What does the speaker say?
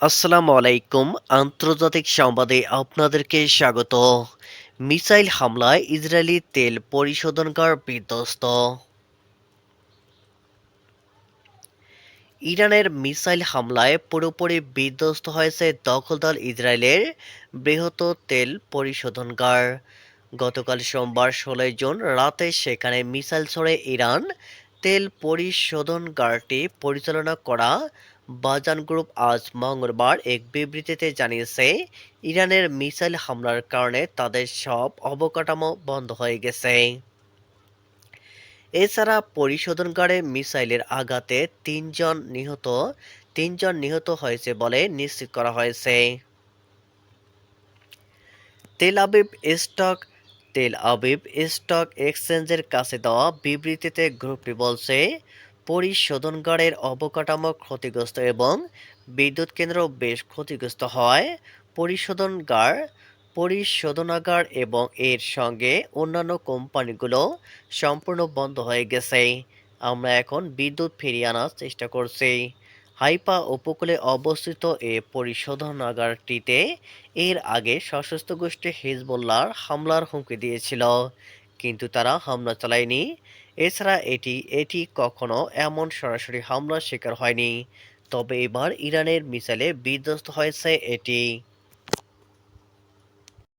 আসসালামু আলাইকুম। আন্তর্জাতিক সংবাদে আপনাদেরকে স্বাগত। মিসাইল হামলায় ইসরায়েলি তেল পরিশোধনকার বিধ্বস্ত। ইরানের মিসাইল হামলায় পুরোপুরি বিধ্বস্ত হয়েছে দখলদার ইসরায়েলের বৃহৎ তেল পরিশোধনকার। গতকাল সোমবার ষোলোই জুন রাতে সেখানে মিসাইল ছড়ে ইরান তেল পরিশোধনগারটি পরিচালনা করা বাজান গ্রুপ আজ মঙ্গলবার এক বিবৃতিতে জানিয়েছে, ইরানের মিসাইল হামলার কারণে তাদের সব অবকাঠামো বন্ধ হয়ে গেছে। এছাড়া পরিশোধনগারে মিসাইলের আঘাতে তিনজন নিহত তিনজন নিহত হয়েছে বলে নিশ্চিত করা হয়েছে। Tel Aviv stock, Tel Aviv stock এক্সচেঞ্জের কাছে দেওয়া বিবৃতিতে গ্রুপটি বলছে পরিশোধনগারের অবকাঠামো ক্ষতিগ্রস্ত এবং বিদ্যুৎ কেন্দ্র বেশ ক্ষতিগ্রস্ত হয়। পরিশোধনগার, পরিশোধনাগার এবং এর সঙ্গে অন্যান্য কোম্পানিগুলো সম্পূর্ণ বন্ধ হয়ে গেছে। আমরা এখন বিদ্যুৎ ফিরিয়ে আনার চেষ্টা করছি। হাইপা উপকূলে অবস্থিত এ পরিশোধনাগারটিতে এর আগে সশস্ত্র গোষ্ঠী হিজবুল্লাহর হামলার হুমকি দিয়েছিল। কিন্তু তারা হামলা চালায়নি। এছাড়া এটি এটি কখনো এমন সরাসরি হামলার শিকার হয়নি। তবে এবার ইরানের মিসাইলে বিধ্বস্ত হয়েছে এটি।